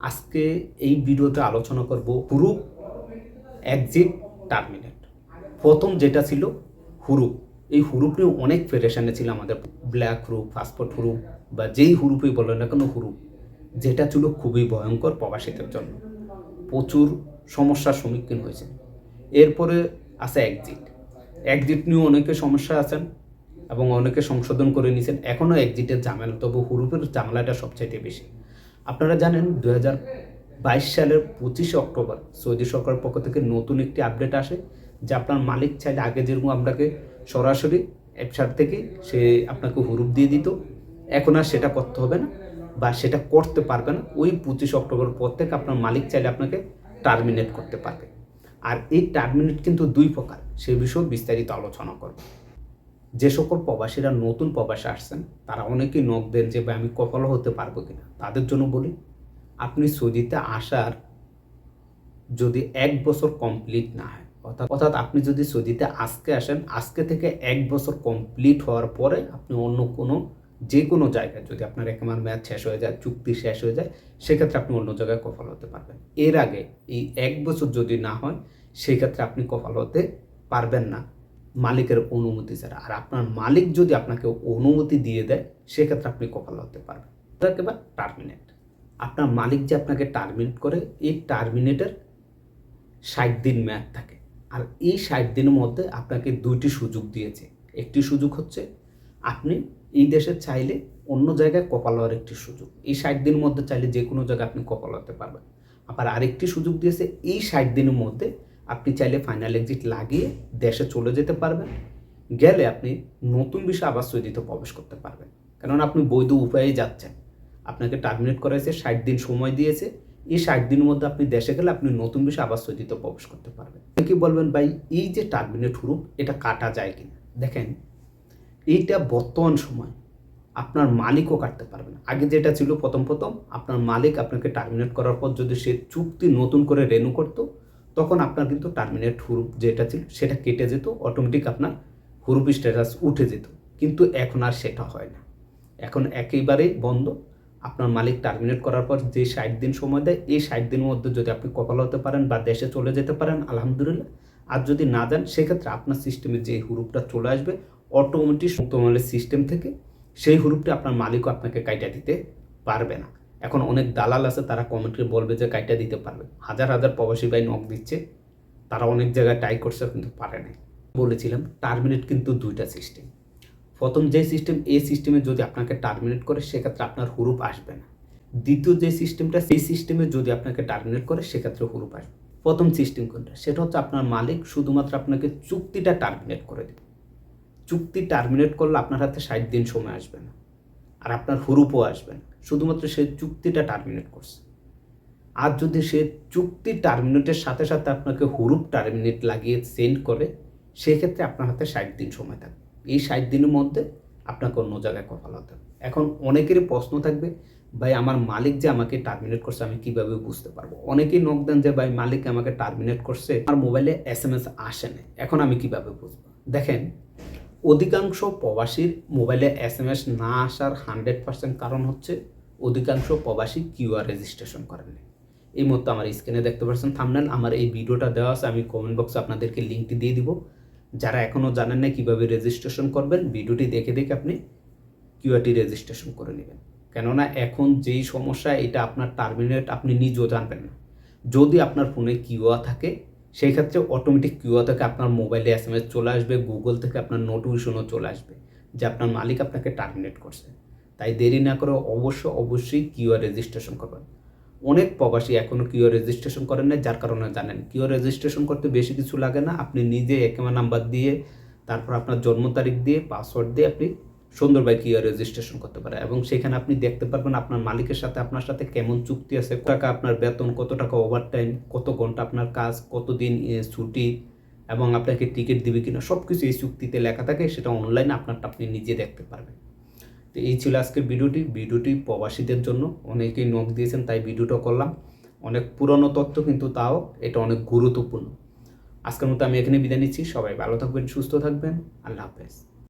আজকে এই ভিডিওতে আলোচনা করব হুরুপ একজিট টার্মিনেট। প্রথম যেটা ছিল হুরুপ। এই হুরুপ নিয়ে অনেক ফেডারেশনে ছিল আমাদের। ব্ল্যাক হুরুপ পাসপোর্ট হুরুপ বা যেই হুরুপই বলো না কেন হুরুপ। যেটা ছিল খুবই ভয়ঙ্কর প্রবাসীদের জন্য। প্রচুর সমস্যার সম্মুখীন হয়েছে। এরপরে আছে একজিট। এক্সিট নিয়েও অনেকে সমস্যা আছেন এবং অনেকে সংশোধন করে নিয়েছেন। এখনও একজিটের ঝামেলা, তবু হুরুপের ঝামেলাটা সবচাইতে বেশি। আপনারা জানেন দু বাইশ সালের পঁচিশে অক্টোবর সৌদি সরকারের পক্ষ থেকে নতুন একটি আপডেট আসে, যে আপনার মালিক চাইলে আগে যেরকম আপনাকে সরাসরি অ্যাপসার থেকে সে আপনাকে হুরুপ দিয়ে দিত, এখন আর সেটা করতে হবে না বা সেটা করতে পারবে না। ওই পঁচিশ অক্টোবর পর থেকে আপনার মালিক চাইলে আপনাকে টার্মিনেট করতে পারবে। আর এই টার্মিনেট কিন্তু দুই প্রকার, সে বিষয়ে বিস্তারিত আলোচনা করব। যে সকল প্রবাসীরা নতুন প্রবাসে আসছেন, তারা অনেকেই নখ দেন যে আমি কপাল হতে পারব কিনা? তাদের জন্য বলি, আপনি সৌদিতে আসার যদি এক বছর কমপ্লিট না হয়, অর্থাৎ অর্থাৎ আপনি যদি সৌদিতে আজকে আসেন, আজকে থেকে এক বছর কমপ্লিট হওয়ার পরে আপনি অন্য কোনো, যে কোনো জায়গায় যদি আপনার একমার ম্যাচ শেষ হয়ে যায়, চুক্তি শেষ হয়ে যায়, সেক্ষেত্রে আপনি অন্য জায়গায় কপাল হতে পারবেন। এর আগে এই এক বছর যদি না হয়, সেক্ষেত্রে আপনি কপাল হতে পারবেন না। মালিকের অনুমতি ছাড়া। আর আপনার মালিক যদি আপনাকে অনুমতি দিয়ে দেয়, সেক্ষেত্রে আপনি কপাল হতে পারবেন। এবার টার্মিনেট আপনার মালিক যে আপনাকে টার্মিনেট করে, এই টার্মিনেটের ষাট দিন মেয়াদ থাকে। আর এই ষাট দিনের মধ্যে আপনাকে দুইটি সুযোগ দিয়েছে। একটি সুযোগ হচ্ছে, আপনি এই দেশে চাইলে অন্য জায়গায় কপাল হওয়ার একটি সুযোগ। এই ষাট দিনের মধ্যে চাইলে যে কোনো জায়গায় আপনি কপাল হতে পারবেন। আবার আরেকটি সুযোগ দিয়েছে, এই ষাট দিনের মধ্যে আপনি চাইলে ফাইনাল এক্সিট লাগিয়ে দেশে চলে যেতে পারবেন। গেলে আপনি নতুন বিষয় আবার সৌদিতে প্রবেশ করতে পারবেন। কেননা আপনি বৈধ উপায়ে যাচ্ছেন। আপনাকে টার্মিনেট করাইছে, ষাট দিন সময় দিয়েছে। এই ষাট দিনের মধ্যে আপনি দেশে গেলে আপনি নতুন বিষয় আবার সৌদিতে প্রবেশ করতে পারবেন। কি বলবেন ভাই, এই যে টার্মিনেট হুরুপ, এটা কাটা যায় কিনা? দেখেন, এইটা বর্তমান সময় আপনার মালিকও কাটতে পারবে না। আগে যেটা ছিল প্রথম প্রথম, আপনার মালিক আপনাকে টার্মিনেট করার পর যদি সে চুক্তি নতুন করে রেনু করতো তখন আপনার কিন্তু টার্মিনেট হুরুপ যেটা ছিল সেটা কেটে যেত অটোমেটিক আপনার হুরুপ স্ট্যাটাস উঠে যেত। কিন্তু এখন আর সেটা হয় না। এখন একেবারেই বন্ধ। আপনার মালিক টার্মিনেট করার পর যে ষাট দিন সময় দেয়, এই ষাট দিনের মধ্যে যদি আপনি কপাল হতে পারেন বা দেশে চলে যেতে পারেন, আলহামদুলিল্লাহ। আর যদি না যান, সেক্ষেত্রে আপনার সিস্টেমে যে হুরুপটা চলে আসবে অটোমেটিক মুক্তমালের সিস্টেম থেকে সেই হুরুপটা আপনার মালিকও আপনাকে কাইটা দিতে পারবে না। এখন অনেক দালাল আছে, তারা কমেন্টে বলবে যে কাইটা দিতে পারবে। হাজার হাজার প্রবাসী ভাই নখ দিচ্ছে, তারা অনেক জায়গায় ট্রাই করছে, কিন্তু পারে নাই। বলেছিলাম টার্মিনেট কিন্তু দুইটা সিস্টেম প্রথম যে সিস্টেম এই সিস্টেমে যদি আপনাকে টার্মিনেট করে, সেক্ষেত্রে আপনার হুরুপ আসবে না। দ্বিতীয় যে সিস্টেমটা সেই সিস্টেমে যদি আপনাকে টার্মিনেট করে, সেক্ষেত্রে হুরুপ আসবে। প্রথম সিস্টেম কোনটা? সেটা হচ্ছে আপনার মালিক শুধুমাত্র আপনাকে চুক্তিটা টার্মিনেট করে দেবে। চুক্তি টার্মিনেট করলে আপনার হাতে ষাট দিন সময় আসবে না। আর আপনার হুরুপও আসবে না। শুধুমাত্র সে চুক্তিটা টার্মিনেট করছে। আর যদি সে চুক্তি টার্মিনেটের সাথে সাথে আপনাকে হুরুপ টার্মিনেট লাগিয়ে সেন্ড করে, সেক্ষেত্রে আপনার হাতে ষাট দিন সময় থাকবে। এই ষাট দিনের মধ্যে আপনাকে অন্য জায়গায় হতে হবে। এখন অনেকেরই প্রশ্ন থাকবে, ভাই, আমার মালিক যে আমাকে টার্মিনেট করছে, আমি কীভাবে বুঝতে পারব? অনেকেই নক দেন যে, ভাই, মালিক আমাকে টার্মিনেট করছে, আমার মোবাইলে এস এম এস আসে না এখন আমি কীভাবে বুঝব? দেখেন অধিকাংশ প্রবাসীর মোবাইলে এস এম এস না আসার হান্ড্রেড পার্সেন্ট কারণ হচ্ছে অধিকাংশ প্রবাসী কিউআর রেজিস্ট্রেশন করেনি এই মতো আমার স্ক্রিনে দেখতে পাচ্ছেন থামনেন আমার এই ভিডিওটা দেওয়া আছে, আমি কমেন্ট বক্সে আপনাদেরকে লিঙ্কটি দিয়ে দিব। যারা এখনও জানেন না কীভাবে রেজিস্ট্রেশন করবেন, ভিডিওটি দেখে দেখে আপনি কিউআরটি রেজিস্ট্রেশন করে নেবেন। কেননা এখন যেই সমস্যা, এটা আপনার টার্মিনেট আপনি নিজেও জানবেন না। যদি আপনার ফোনে কিউআর থাকে সেই ক্ষেত্রে অটোমেটিক কিউআর থেকে আপনার মোবাইলে এস এম এস চলে আসবে গুগল থেকে আপনার নোটিফিকেশনও চলে আসবে, যে আপনার মালিক আপনাকে টার্মিনেট করছে। তাই দেরি না করে অবশ্য অবশ্যই কিউআর রেজিস্ট্রেশন করবেন। অনেক প্রবাসী এখনও কিউআর রেজিস্ট্রেশন করেন না যার কারণে জানেন। কিউআর রেজিস্ট্রেশন করতে বেশি কিছু লাগে না, আপনি নিজে একেমা নাম্বার দিয়ে, তারপর আপনার জন্ম তারিখ দিয়ে পাসওয়ার্ড দিয়ে আপনি সুন্দরভাবে কিউআর রেজিস্ট্রেশন করতে পারে। এবং সেখানে আপনি দেখতে পারবেন আপনার মালিকের সাথে আপনার সাথে কেমন চুক্তি আছে কত টাকা আপনার বেতন কত টাকা ওভার টাইম কত ঘণ্টা আপনার কাজ কতদিন এ, ছুটি এবং আপনাকে টিকিট দিবে কিনা সব কিছু এই চুক্তিতে লেখা থাকে সেটা অনলাইনে আপনারটা আপনি নিজে দেখতে পারবেন। তো এই ছিল আজকের ভিডিওটি। ভিডিওটি প্রবাসীদের জন্য। অনেকেই নখ দিয়েছেন তাই ভিডিওটা করলাম। অনেক পুরনো তথ্য কিন্তু তাও এটা অনেক গুরুত্বপূর্ণ। আজকের মতো আমি এখানে বিদায় নিচ্ছি। সবাই ভালো থাকবেন সুস্থ থাকবেন। আল্লাহ হাফেজ।